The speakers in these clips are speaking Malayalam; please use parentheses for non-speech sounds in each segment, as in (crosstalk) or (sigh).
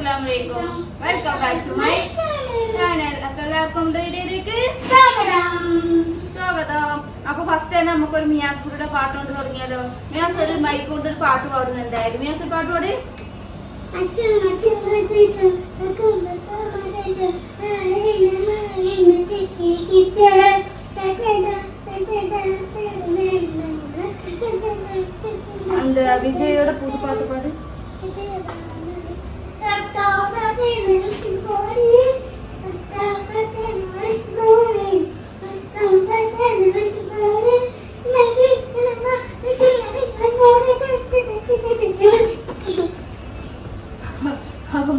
അസ്സലാമു അലൈക്കും welcome back to my channel അപ്പൊ എല്ലാവർക്കും വീഡിയോയിലേക്ക് സ്വാഗതം അപ്പോൾ ഫസ്റ്റ് തന്നെ നമുക്കൊരു മിയാസ്പുരിയുടെ പാട്ട് കൊണ്ട് തുടങ്ങിയാലോ മിയാസ് ഒരു മൈക്ക് കൊണ്ട് ഒരു പാട്ട് പാടുന്നുണ്ടായിരുന്നു മിയാസ് ഒരു പാട്ട് പാടി എന്ത് വിജയുടെ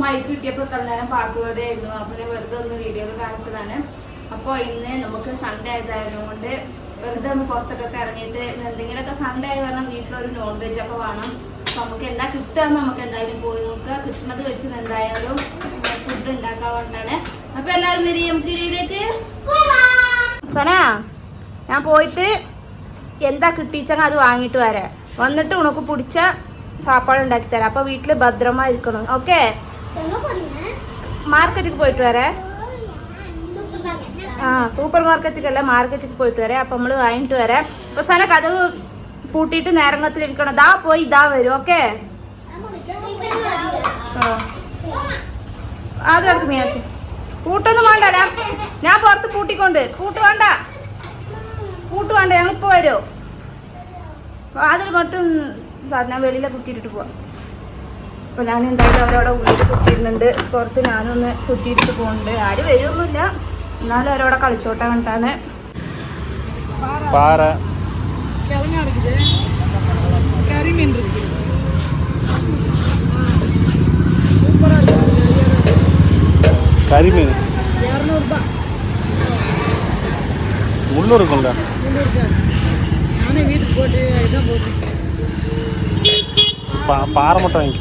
മൈക്ക് കിട്ടിയപ്പോ തന്നേരം പാട്ട് ആയിരുന്നു അപ്പൊ ഞാൻ വെറുതെ ഒന്ന് വീഡിയോയിൽ കാണിച്ചതാണ്. അപ്പോൾ ഇന്ന് നമുക്ക് സൺഡേ ആയതായിരുന്നു കൊണ്ട് വെറുതെ ഒന്ന് പുറത്തൊക്കെ ഇറങ്ങിയിട്ട് എന്തെങ്കിലുമൊക്കെ സൺഡേ ആയി പറഞ്ഞാൽ വീട്ടിലൊരു നോൺ വെജ് ഒക്കെ വേണം. അപ്പൊ നമുക്ക് എന്താ കിട്ടുകയെന്ന് നമുക്ക് എന്തായാലും പോയി നോക്കുക കിട്ടുന്നത് വെച്ച് എന്തായാലും ഫുഡ് ഉണ്ടാക്കാൻ വേണ്ടിയാണ് അപ്പൊ എല്ലാവരും വരി നമുക്ക് വീഡിയോയിലേക്ക് സനാ ഞാൻ പോയിട്ട് എന്താ കിട്ടിച്ചെങ്കിൽ അത് വാങ്ങിയിട്ട് വരാം. വന്നിട്ട് ഉണക്ക് പിടിച്ച സാപ്പാട് ഉണ്ടാക്കി തരാം. അപ്പൊ വീട്ടിൽ ഭദ്രമായിരിക്കണം. ഓക്കെ? മാർക്കറ്റിൽ പോയിട്ട് വരേ. ആ? സൂപ്പർ മാർക്കറ്റിക്കല്ല മാർക്കറ്റിൽ പോയിട്ട് വരേ. അപ്പം നമ്മൾ വാങ്ങിട്ട് വരാം. അവസാനം കഥവ് പൂട്ടിയിട്ട് നേരങ്ങത്തിലിരിക്കണം ദാ പോയി ഇതാ വരും ഓക്കെ? അത് കിടക്കും മിയാസ് പൂട്ടൊന്നും വേണ്ട ഞാൻ പുറത്ത് പൂട്ടിക്കൊണ്ട്. പൂട്ട് വേണ്ട. പൂട്ട് വേണ്ട ഞങ്ങൾ ഇപ്പോൾ വരുമോ അതിൽ മറ്റും സാധനം വെളിയിലെ കുത്തിയിട്ടിട്ട് പോവാം. അപ്പൊ ഞാൻ എന്തായാലും അവരവിടെ ഉള്ളിൽ കുത്തിയിടുന്നുണ്ട് പുറത്ത് ഞാനൊന്ന് കുത്തിയിട്ടിട്ട് പോകുന്നുണ്ട് ആരും വരുമൊന്നുമില്ല എന്നാലും അവരവിടെ കളിച്ചോട്ടെ കണ്ടിട്ടാണ് பாறை கிழங்கா இருக்குது கறி மீன் இருக்குது சூப்பராக இருக்குது கறிமீன் இரநூறுபா முள்ளு இருக்கும்ல முந்நூறுபா நானே வீட்டுக்கு போட்டு இதான் போட்டு பா பாறை மட்டும் வாங்கி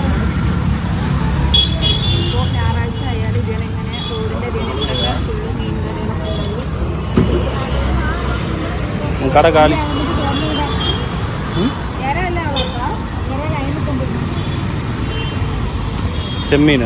கடை காலி. செம்மீன்.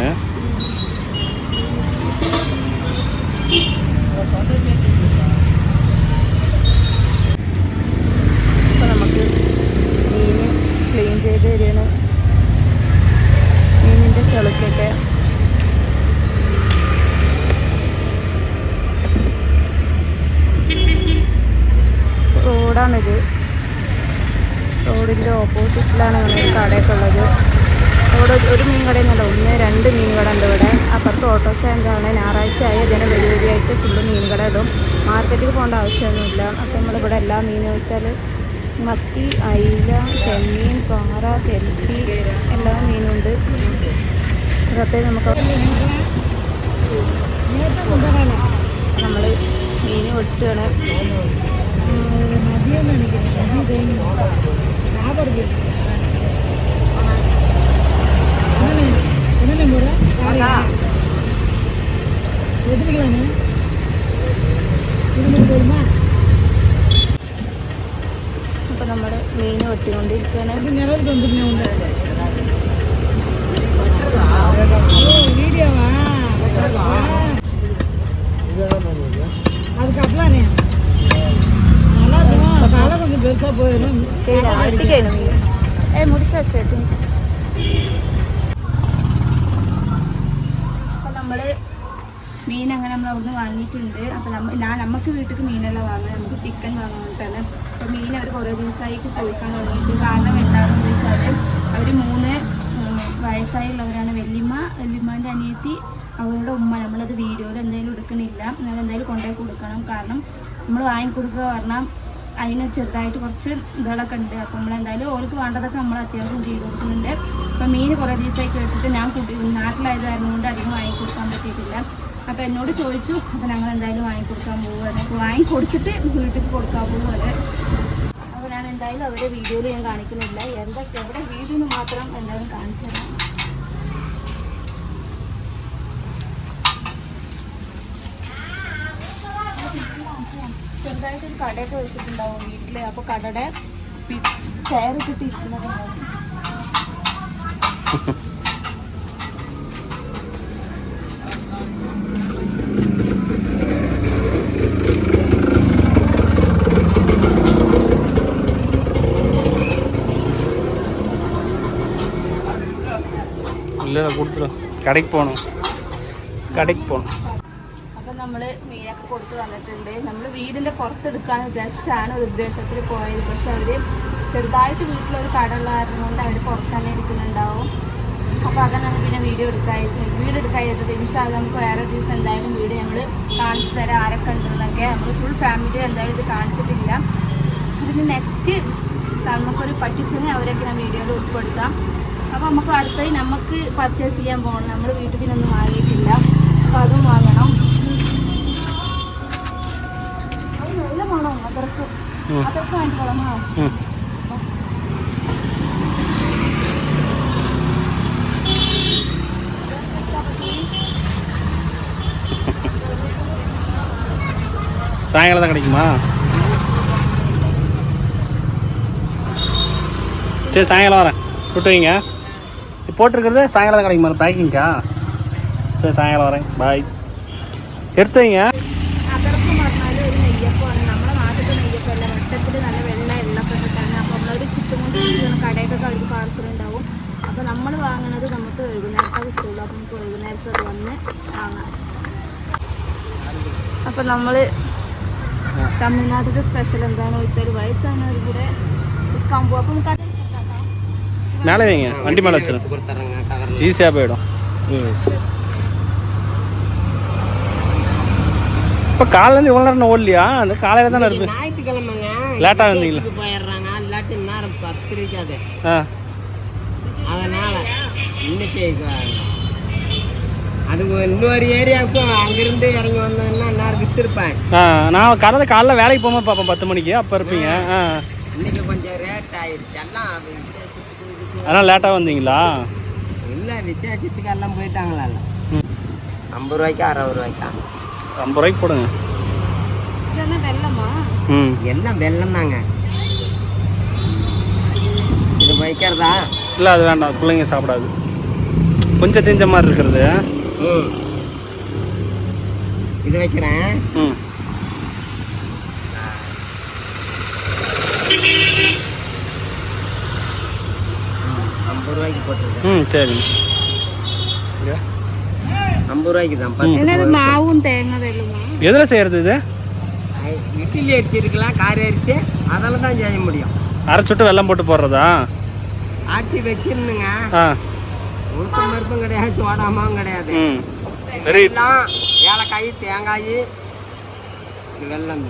ഒരു മീൻ കടയെന്നല്ല ഒന്ന് രണ്ട് മീൻ കട ഉണ്ട് ഇവിടെ. അപ്പുറത്ത് ഓട്ടോ സ്റ്റാൻഡാണ് ഞായറാഴ്ച ആയി അതിനെ വലിയ വലിയായിട്ട് ഫുള്ള് മീൻ കട ഇടും. മാർക്കറ്റിൽ പോകേണ്ട ആവശ്യമൊന്നുമില്ല. അപ്പം നമ്മളിവിടെ എല്ലാ മീനും വെച്ചാൽ മത്തി അയില ചെമ്മീൻ പാറ കെൽപ്പി എല്ലാ മീനുണ്ട് പ്രത്യേകം നമുക്ക് നമ്മൾ മീൻ വെട്ടുകയാണ് ഞാൻ പറഞ്ഞു மதியம் டைம் ஞாபகம் இருக்கு என்னண்ணே என்னண்ணே முறை எதுக்கலாண்ணே இருநூறு போதுமா അപ്പം നമ്മൾ മീൻ വെട്ടിക്കൊണ്ടിരിക്കുകയാണ് அது நிலவுக்கு வந்துருந்தேன் உண்டு മീനെല്ലാം വാങ്ങാൻ നമുക്ക് ചിക്കൻ വാങ്ങാനായിട്ടാണ് അപ്പോൾ മീൻ അവർ കുറേ ദിവസമായിട്ട് ചോദിക്കാൻ തുടങ്ങിയിട്ട് കാരണം എന്താണെന്ന് വെച്ചാൽ അവർ മൂന്ന് വയസ്സായുള്ളവരാണ്. വല്യമ്മ വല്യമ്മാന്റെ അനിയത്തി അവരുടെ ഉമ്മ. നമ്മളത് വീഡിയോയിൽ എന്തായാലും എടുക്കണില്ല. ഞാൻ എന്തായാലും കൊണ്ടുപോയി കൊടുക്കണം. കാരണം നമ്മൾ വാങ്ങിക്കൊടുക്കുക പറഞ്ഞാൽ അതിന് ചെറുതായിട്ട് കുറച്ച് ഇതുകളൊക്കെ ഉണ്ട്. അപ്പോൾ നമ്മളെന്തായാലും ഓർക്ക് വേണ്ടതൊക്കെ നമ്മൾ അത്യാവശ്യം ചെയ്ത് കൊടുക്കുന്നുണ്ട്. അപ്പോൾ മീൻ കുറേ ദിവസമായി കേട്ടിട്ട് ഞാൻ കുട്ടി നാട്ടിലായത് കൊണ്ട് അധികം വാങ്ങിക്കൊടുക്കാൻ പറ്റിയിട്ടില്ല. അപ്പോൾ എന്നോട് ചോദിച്ചു അപ്പോൾ ഞങ്ങൾ എന്തായാലും വാങ്ങിക്കൊടുക്കാൻ പോവുകയാണ് അപ്പോൾ വാങ്ങിക്കൊടുത്തിട്ട് വീട്ടിൽ കൊടുക്കാൻ പോവുകയാണ്. അപ്പോൾ ഞാൻ എന്തായാലും അവരുടെ വീഡിയോയിൽ ഞാൻ കാണിക്കുന്നില്ല. എന്തൊക്കെ അവരുടെ വീഡിയോ എന്ന് മാത്രം എന്തായാലും കാണിച്ചു തരാം. ചെറുതായിട്ടൊരു കടയൊക്കെ വെച്ചിട്ടുണ്ടാവും വീട്ടിൽ അപ്പോൾ കടയുടെ ചെയർ കിട്ടിയിരിക്കുന്നതുണ്ടാവും (laughs) ഇല്ല കൊടുത്തില്ല കടയ്ക്ക് പോകണം കടയ്ക്ക് പോകണം അപ്പം നമ്മൾ മീനൊക്കെ കൊടുത്ത് വന്നിട്ടുണ്ട്. നമ്മൾ വീടിന്റെ പുറത്തെടുക്കാൻ ജസ്റ്റാണ് ഒരു ഉദ്ദേശത്തിൽ പോയത്. പക്ഷെ അവർ ചെറുതായിട്ട് വീട്ടിലൊരു കട ഉള്ള കാരണം കൊണ്ട് അവർ പുറത്ത് തന്നെ എടുക്കുന്നുണ്ടാവും അപ്പോൾ അതാണ് പിന്നെ വീഡിയോ എടുക്കായിരുന്നു വീട് എടുക്കായിരുന്നത് ഇൻഷാൽ നമുക്ക് വേറെ ദിവസം എന്തായാലും വീഡിയോ നമ്മൾ കാണിച്ചു തരാം ആരൊക്കെ ഉണ്ടെന്നൊക്കെ. നമ്മൾ ഫുൾ ഫാമിലി എന്തായാലും ഇത് കാണിച്ചിട്ടില്ല. പിന്നെ നെക്സ്റ്റ് നമുക്കൊരു പറ്റിച്ചെങ്കിൽ അവരൊക്കെ ഞാൻ വീഡിയോയിൽ ഉൾപ്പെടുത്താം. അപ്പോൾ നമുക്ക് അടുത്തായി നമുക്ക് പർച്ചേസ് ചെയ്യാൻ പോകണം നമ്മൾ വീട്ടിൽ നിന്നൊന്നും വാങ്ങിയിട്ടില്ല അപ്പോൾ അതും വാങ്ങണം അത് നല്ല മണോ മദ്രസ ഉം. മദ്രസ വാങ്ങിക്കോളാമോ ഉം. சாயங்காலம் தான் கிடைக்குமா சரி சாயங்காலம் வரேன் விட்டு வைங்க இது போட்டிருக்கிறது சாயங்காலம் தான் கிடைக்குமா பேக்கிங்கா சரி சாயங்காலம் வரேன் பாய் எடுத்து வைங்க മദ്രസ എന്ന് പറഞ്ഞാൽ ഒരു നെയ്യപ്പമാണ് നമ്മുടെ നാട്ടിലത്തെ നെയ്യപ്പമല്ല വട്ടത്തിൽ നല്ല വെള്ള എള്ളൊക്കെ ഇട്ടിട്ടാണ് അപ്പോൾ നമ്മളൊരു ചുറ്റും കൊണ്ട് ഇരിക്കുന്ന കടയൊക്കെ അവർക്ക് പാർസൽ ഉണ്ടാവും അപ്പോൾ നമ്മൾ വാങ്ങണത് നമുക്ക് വൈകുന്നേരത്തെ കിട്ടുള്ളൂ അപ്പോൾ നമുക്ക് വൈകുന്നേരത്തെ അത് വന്ന് വാങ്ങാം അപ്പോൾ നമ്മൾ തമിഴ്നാട്ടിലെ സ്പെഷ്യൽ എന്താണെന്ന് വെച്ചാൽ വയസ്സാണവർ കൂടെ വിൽക്കാൻ പോകും അപ്പം നമുക്ക് അത് மேலே வைங்க. வண்டி மேலே வச்சிடும் ஈஸியாக போயிடும். இப்போ காலையிலேருந்து இவ்வளோ நேரம் ஓடலையா? அந்த காலையில் தானே இருக்கு. ஞாயிற்றுக்கிழமைங்க. லேட்டாக வந்தீங்களா? போயிடுறாங்க. இல்லாட்டி நேரம் பத்து இருக்காது ஆ. அதனால இன்னைக்கு அது இன்னொரு ஏரியாவுக்கும் அங்கிருந்து இறங்கி வந்தோம்னா நேரம் வித்துருப்பேன். ஆ நான் காலையில் காலைல வேலைக்கு போகும்போது பார்ப்பேன் பத்து மணிக்கு. அப்போ இருப்பீங்க. ஆ. இன்னைக்கு கொஞ்சம் ரேட் ஆயிடுச்சு. எல்லாம் அதனால் லேட்டாக வந்தீங்களா? இல்லை விசாரிச்சதுக்கு எல்லாம் போயிட்டாங்களா ம் ஐம்பது ரூபாய்க்கா அறுபது ரூபாய்க்கா ஐம்பது ரூபாய்க்கு போடுங்க ம். எல்லாம் வெள்ளம் தாங்க இது வைக்கிறதா? இல்லை அது வேண்டாம். பிள்ளைங்க சாப்பிடாது. கொஞ்சம் தெரிஞ்ச மாதிரி இருக்கிறது. ம். இது வைக்கிறேன். ம். ஐம்பது ரூபாய்க்கு போட்டிருக்கேன். ம் சரி. ஐம்பது ரூபாய்க்கு தான் மாவும் தேங்காய் எதில் செய்கிறது இது? இட்லி அரிசி இருக்கலாம் காரி அரிசி தான் செய்ய முடியும். அரைச்சுட்டு வெள்ளம் போட்டு போடுறதா? ஆட்டி வச்சிருந்துங்க உளுத்தம் பருப்பும் கிடையாது சோடாமாவும் கிடையாது. வெள்ளம் தேங்காய் வெள்ளம்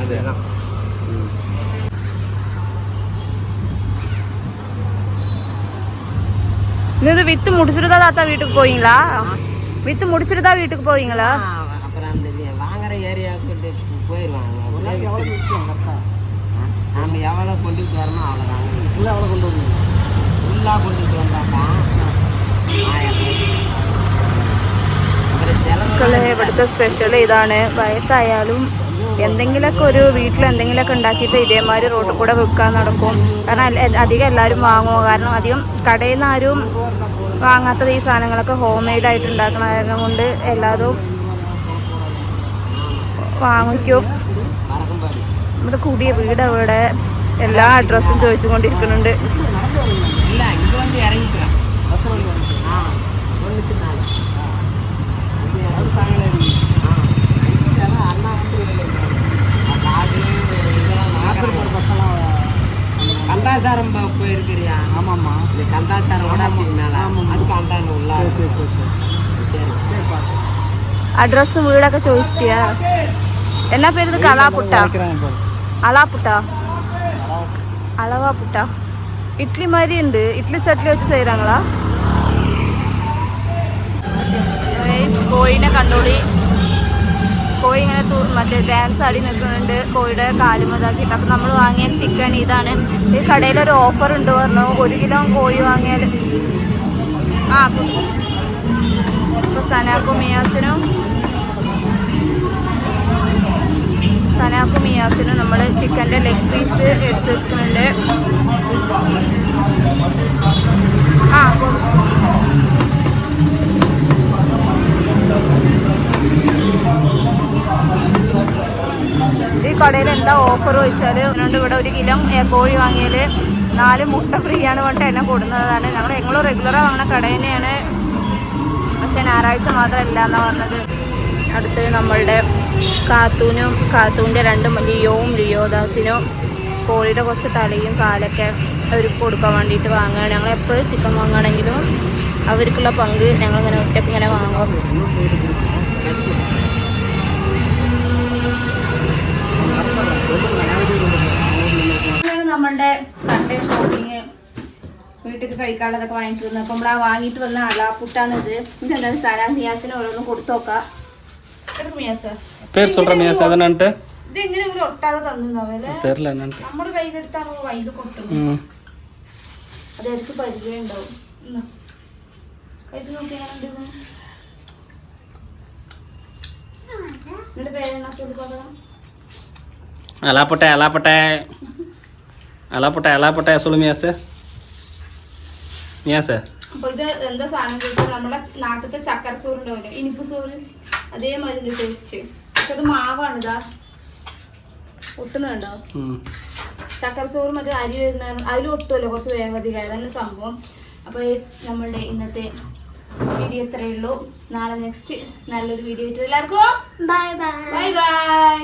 அதுதான். இது வித்து முடிச்சுட்டு தான் தாத்தா வீட்டுக்கு போவீங்களா வித்து முடிச்சுட்டு தான் வீட்டுக்கு போவீங்களா அப்புறம் அந்த வாங்குற ஏரியாவுக்கு போயிடுவாங்க நம்ம எவ்வளோ கொண்டுட்டு வரணும் அவ்வளோதாங்க ஃபுல்லாக எவ்வளோ கொண்டு வரணும் ஃபுல்லாக கொண்டுட்டு வந்தாக்கா ഇവിടുത്തെ സ്പെഷ്യൽ ഇതാണ് വയസ്സായാലും എന്തെങ്കിലുമൊക്കെ ഒരു വീട്ടിൽ എന്തെങ്കിലുമൊക്കെ ഉണ്ടാക്കിയിട്ട് ഇതേമാതിരി റോട്ടിൽ കൂടെ വിൽക്കാൻ നടക്കും കാരണം അധികം എല്ലാവരും വാങ്ങുമോ കാരണം അധികം കടയിൽ നിന്ന് ആരും വാങ്ങാത്തത് ഈ സാധനങ്ങളൊക്കെ ഹോം മെയ്ഡ് ആയിട്ട് ഉണ്ടാക്കണമായിരുന്നു കൊണ്ട് എല്ലാതും വാങ്ങിക്കും. നമ്മുടെ കൂടിയ വീട് അവിടെ എല്ലാ അഡ്രസ്സും ചോദിച്ചുകൊണ്ടിരിക്കുന്നുണ്ട്. അഡ്രസ് വീടൊക്കെ ചോദിച്ചിട്ടിയാ. എന്നാ പേര് കളാപ്പുട്ട അളാപുട്ട. അളവാപുട്ട. ഇഡ്ലി മാതിരി ഉണ്ട്. ഇഡ്ലി ചട്ടി വെച്ച് ചെയ്യറാങ്ങളാ കോഴിനെ കണ്ടോളി. കോഴി ഇങ്ങനെ മറ്റേ ഡാൻസ് ആടി നിൽക്കുന്നുണ്ട്. കോഴിയുടെ കാൽ മുതലാക്കിയിട്ട് അപ്പം നമ്മൾ വാങ്ങിയ ചിക്കൻ ഇതാണ്. ഈ കടയിലൊരു ഓഫർ ഉണ്ട് പറഞ്ഞു. ഒരു കിലോ കോഴി വാങ്ങിയാൽ ആ സനാക്കും മിയാസിനും നമ്മൾ ചിക്കന്റെ ലെഗ് പീസ് എടുത്തിട്ടുണ്ട് ആ ഈ കടയിൽ എന്താ ഓഫർ വെച്ചാൽ അതുകൊണ്ട് ഇവിടെ ഒരു കിലോ കോഴി വാങ്ങിയാൽ നാല് മുട്ട ഫ്രീ ആണ് പറഞ്ഞിട്ട് എന്നെ കൊടുക്കുന്നതാണ്. ഞങ്ങൾ ഞങ്ങൾ റെഗുലറാണ് വാങ്ങുന്ന കട തന്നെയാണ്. പക്ഷെ ഞായറാഴ്ച മാത്രമല്ല എന്ന് പറഞ്ഞത് അടുത്ത് നമ്മളുടെ കാത്തൂനും കാത്തൂന്റെ രണ്ടും ലിയോവും ലിയോദാസിനും കോഴിയുടെ കുറച്ച് തലയും കാലൊക്കെ അവർക്ക് കൊടുക്കാൻ വേണ്ടിയിട്ട് വാങ്ങുകയാണ്. ഞങ്ങൾ എപ്പോഴും ചിക്കൻ വാങ്ങുകയാണെങ്കിലും അവർക്കുള്ള പങ്ക് ഞങ്ങളിങ്ങനെ ഒറ്റയ്ക്ക് ഇങ്ങനെ വാങ്ങും. നമ്മളുടെ സൺഡേ ഷോപ്പിംഗ് വീട്ടിൽ കഴിക്കാനുള്ളതൊക്കെ വാങ്ങിട്ട് വന്നത് അപ്പം നമ്മളാ വാങ്ങിയിട്ട് വന്ന അളാപ്പുട്ടാണ് ഇത് ഇതെന്താണ് സലാം മിയാസിന് ഓരോന്ന് കൊടുത്തു നോക്കാം എടുക്ക് മിയാസ് பேர் சொல்கிறேன் மியா சாதனான்ட்டு ഇത് എങ്ങനെ ഒരു ഒട്ടാതെ തന്നതാവല്ലേ தெரில என்னன்ட்டு നമ്മുടെ കയ്യിലെടുത്താണ് കയ്യിൽ കൊട്ടുന്നത് ம் അത് എടുത്ത് പരിചയം ഉണ്ടാവും എന്നാ. കഴിച്ച് നോക്കിയാൽ നിന്റെ പേരെന്നാ சொல்லிக்கோங்க അലാപ്പട്ടെ അലാപ്പട്ടെ അലാപ്പട്ടെ അലാപ്പട്ടെ സൊല്ലു മിയാസ് മിയാസ് അപ്പൊ ഇത് എന്താ സാധനം ചോദിച്ചാൽ നമ്മളെ നാട്ടിലത്തെ ചക്കരച്ചോറ് ഉണ്ടാവില്ലേ ഇനിപ്പ് ചോറ് അതേമാതിരി ടേസ്റ്റ് പക്ഷെ അത് മാവാണ് ഇതാ. ഒട്ടുന്നുണ്ടോ. ചക്കരച്ചോറ് മറ്റേ അരി വരുന്ന അതിൽ ഒട്ടുമല്ലോ കുറച്ച് വേവധികം അതാണ് സംഭവം. അപ്പോൾ നമ്മളുടെ ഇന്നത്തെ വീഡിയോ ഇത്രയേ ഉള്ളൂ. നാളെ നെക്സ്റ്റ് നല്ലൊരു വീഡിയോ ആയിട്ട് എല്ലാവർക്കും ബൈ ബൈ ബൈ ബൈ